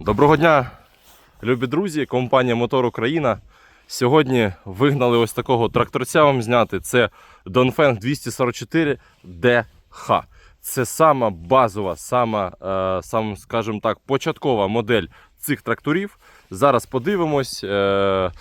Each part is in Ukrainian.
Доброго дня, любі друзі, компанія Мотор Україна. Сьогодні вигнали ось такого тракторця вам зняти. Це Dongfeng 244 DH. Це сама базова, сама, е, сам, скажімо так, початкова модель цих тракторів. Зараз подивимось. Е,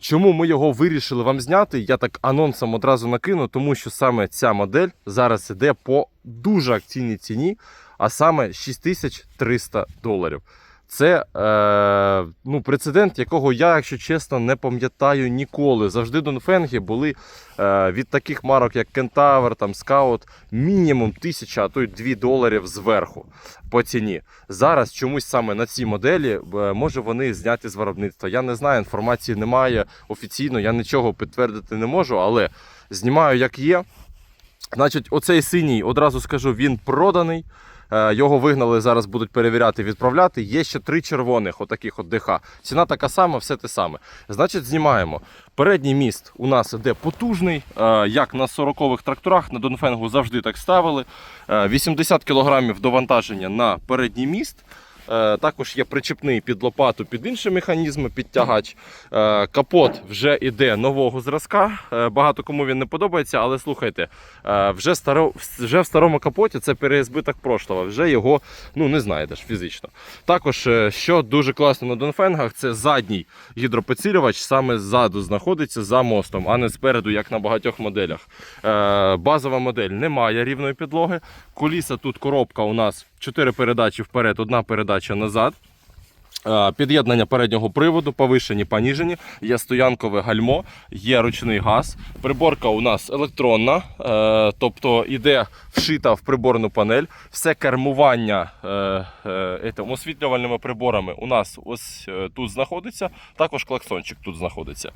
Чому ми його вирішили вам зняти? Я так анонсом одразу накину, тому що саме ця модель зараз іде по дуже акційній ціні, а саме 6300 доларів. Це е, ну, прецедент, якого я, якщо чесно, не пам'ятаю ніколи. Завжди Донфенги були е, від таких марок, як Кентавр, там Scout, мінімум 1000, а то й 2 доларів зверху по ціні. Зараз чомусь саме на цій моделі, е, може вони зняті з виробництва. Я не знаю, інформації немає офіційно, я нічого підтвердити не можу, але знімаю як є. Значить, оцей синій, одразу скажу, він проданий. Е, Його вигнали, зараз будуть перевіряти, відправляти. Є ще три червоних, отаких от ДХ. Ціна така сама, все те саме. Значить, знімаємо. Передній міст у нас іде потужний, е, як на 40-х тракторах, на Донфенгу завжди так ставили. Е, 80 кг довантаження на передній міст. Е, Також є причепний під лопату, під інші механізми, підтягач. Е, Капот вже іде нового зразка. Е, Багато кому він не подобається, але слухайте, вже, старо, вже в старому капоті це переізбиток прошлого, вже його ну, не знаєте ж фізично. Також, що дуже класно на Донфенгах, це задній гідропідсилювач саме ззаду знаходиться за мостом, а не спереду, як на багатьох моделях. Базова модель не має рівної підлоги. Куліса тут коробка у нас 4 передачі вперед, одна передача назад. Е, Під'єднання переднього приводу, повишені, поніжені, є стоянкове гальмо, є ручний газ. Приборка у нас електронна, е, тобто іде вшита в приборну панель. Все кермування е, освітлювальними приборами у нас ось тут знаходиться. Також клаксончик тут знаходиться.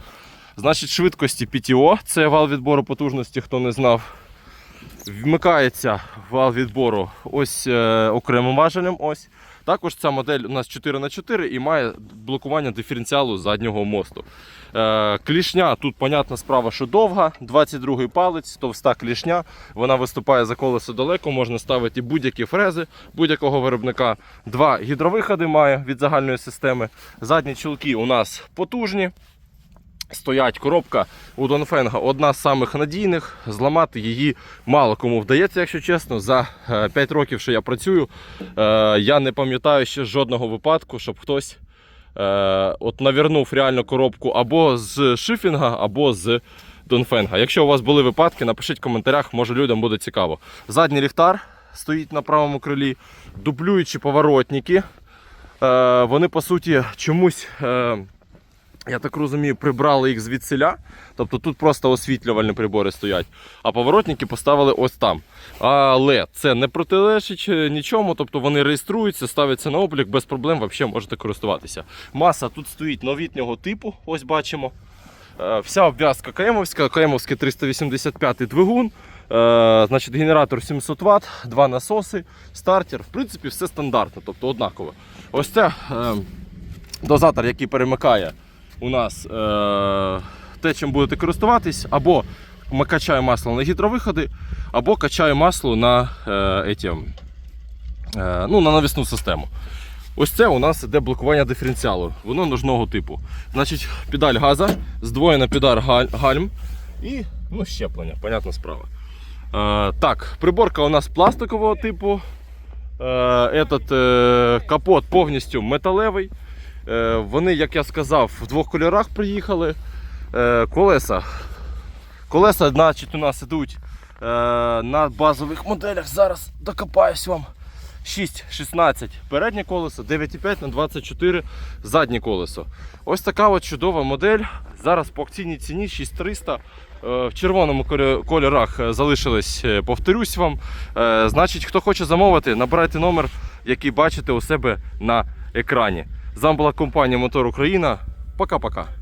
Значить, швидкості PTO, це вал відбору потужності, хто не знав. Вмикається вал відбору ось е, окремим важелем. Ось. Також ця модель у нас 4х4 і має блокування диференціалу заднього мосту. Е, клішня тут, понятна справа, що довга, 22-й палець, товста клішня. Вона виступає за колесо далеко, можна ставити будь-які фрези будь-якого виробника. Два гідровиходи має від загальної системи. Задні чулки у нас потужні. Стоять коробка у Донфенга одна з самих надійних. Зламати її мало кому вдається, якщо чесно. За 5 років, що я працюю, е, я не пам'ятаю ще жодного випадку, щоб хтось е, от навернув реально коробку або з шифінга, або з Донфенга. Якщо у вас були випадки, напишіть в коментарях, може людям буде цікаво. Задній ліхтар стоїть на правому крилі, дублюючі поворотники. Е, Вони по суті чомусь. Е, я так розумію, прибрали їх звідсиля. Тобто тут просто освітлювальні прибори стоять, а поворотники поставили ось там. Але це не протилежить нічому, тобто вони реєструються, ставляться на облік, без проблем взагалі можете користуватися. Маса тут стоїть новітнього типу, ось бачимо. Е, Вся обв'язка Каємовська, Каємовський 385 двигун. Е, Значить, генератор 700 Вт, два насоси, стартер. В принципі, все стандартно, тобто однаково. Ось це е, дозатор, який перемикає у нас е, те, чим будете користуватись, або ми качає масло на гідровиходи, або качає масло на, е, еті, е, ну, на навісну систему. Ось це у нас іде блокування диференціалу. Воно ножного типу. Значить, педаль газа, здвоєна педаль галь- гальм і ну, щеплення, понятна справа. Е, так, приборка у нас пластикового типу. Е, этот, е, капот повністю металевий. Е, Вони, як я сказав, в двох кольорах приїхали. Е, Колеса. Колеса, значить, у нас ідуть е, на базових моделях. Зараз докопаюсь вам. 6,16 переднє колесо, 9,5 на 24 заднє колесо. Ось така от чудова модель. Зараз по акційній ціні 6300. Е, В червоному кольорах залишились, повторюсь вам. Значить, хто хоче замовити, набирайте номер, який бачите у себе на екрані. З вами була компанія Мотор Україна. Пока-пока.